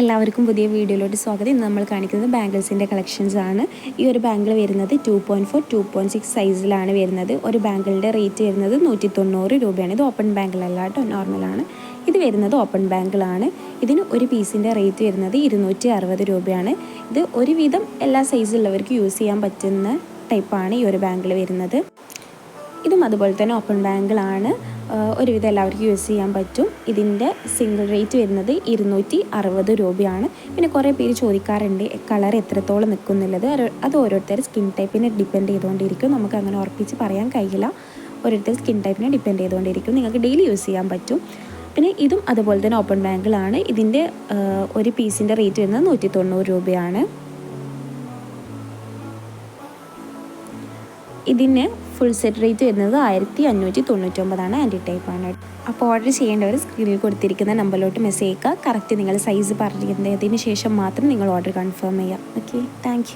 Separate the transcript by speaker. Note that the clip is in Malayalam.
Speaker 1: എല്ലാവർക്കും പുതിയ വീഡിയോയിലോട്ട് സ്വാഗതം. ഇന്ന് നമ്മൾ കാണിക്കുന്നത് ബാംഗിൾസിന്റെ കളക്ഷൻസ് ആണ്. ഈ ഒരു ബാംഗിൾ വരുന്നത് two point four two point six സൈസിലാണ് വരുന്നത്. ഒരു ബാംഗിളിന്റെ റേറ്റ് വരുന്നത് നൂറ്റി തൊണ്ണൂറ് രൂപയാണ്. ഇത് ഓപ്പൺ ബാങ്കിളല്ല കേട്ടോ നോർമലാണ് ഇത് വരുന്നത് ഓപ്പൺ ബാങ്കിളാണ് ഇതിന് ഒരു പീസിന്റെ റേറ്റ് വരുന്നത് ഇരുന്നൂറ്റി അറുപത് രൂപയാണ്. ഇത് ഒരുവിധം എല്ലാ സൈസിലുള്ളവർക്ക് യൂസ് ചെയ്യാൻ പറ്റുന്ന ടൈപ്പാണ് ഈ ഒരു ബാങ്കിൾ വരുന്നത്. ഇതും അതുപോലെ തന്നെ ഓപ്പൺ ബാങ്കിളാണ് ഒരുവിധം എല്ലാവർക്കും യൂസ് ചെയ്യാൻ പറ്റും. ഇതിന്റെ സിംഗിൾ റേറ്റ് വരുന്നത് ഇരുന്നൂറ്റി അറുപത് രൂപയാണ്. പിന്നെ കുറേ പേര് ചോദിക്കാറുണ്ട് കളർ എത്രത്തോളം നിൽക്കുന്നുള്ളത് അത് ഓരോരുത്തർ സ്കിൻ ടൈപ്പിനെ ഡിപ്പെൻഡ് ചെയ്തുകൊണ്ടിരിക്കും. നമുക്ക് അങ്ങനെ ഉറപ്പിച്ച് പറയാൻ കഴിയില്ല. ഓരോരുത്തർ സ്കിൻ ടൈപ്പിനെ ഡിപ്പെൻഡ് ചെയ്തുകൊണ്ടിരിക്കും. നിങ്ങൾക്ക് ഡെയിലി യൂസ് ചെയ്യാൻ പറ്റും. പിന്നെ ഇതും അതുപോലെ തന്നെ ഓപ്പൺ ബാങ്കിളാണ് ഇതിന്റെ ഒരു പീസിന്റെ റേറ്റ് വരുന്നത് നൂറ്റി തൊണ്ണൂറ് രൂപയാണ്. ഇതിന് ഫുൾ സെറ്റ് റേറ്റ് വരുന്നത് ആയിരത്തി അഞ്ഞൂറ്റി തൊണ്ണൂറ്റൊമ്പതാണ് ആന്റി ടൈപ്പാണ് അപ്പോൾ ഓർഡർ ചെയ്യേണ്ടവർ സ്ക്രീനിൽ കൊടുത്തിരിക്കുന്ന നമ്പറിലോട്ട് മെസ്സേജ് ചെയ്യുക കറക്റ്റ് നിങ്ങൾ സൈസ് പറഞ്ഞതിന് ശേഷം മാത്രം നിങ്ങൾ ഓർഡർ കൺഫേം ചെയ്യുക. Okay thank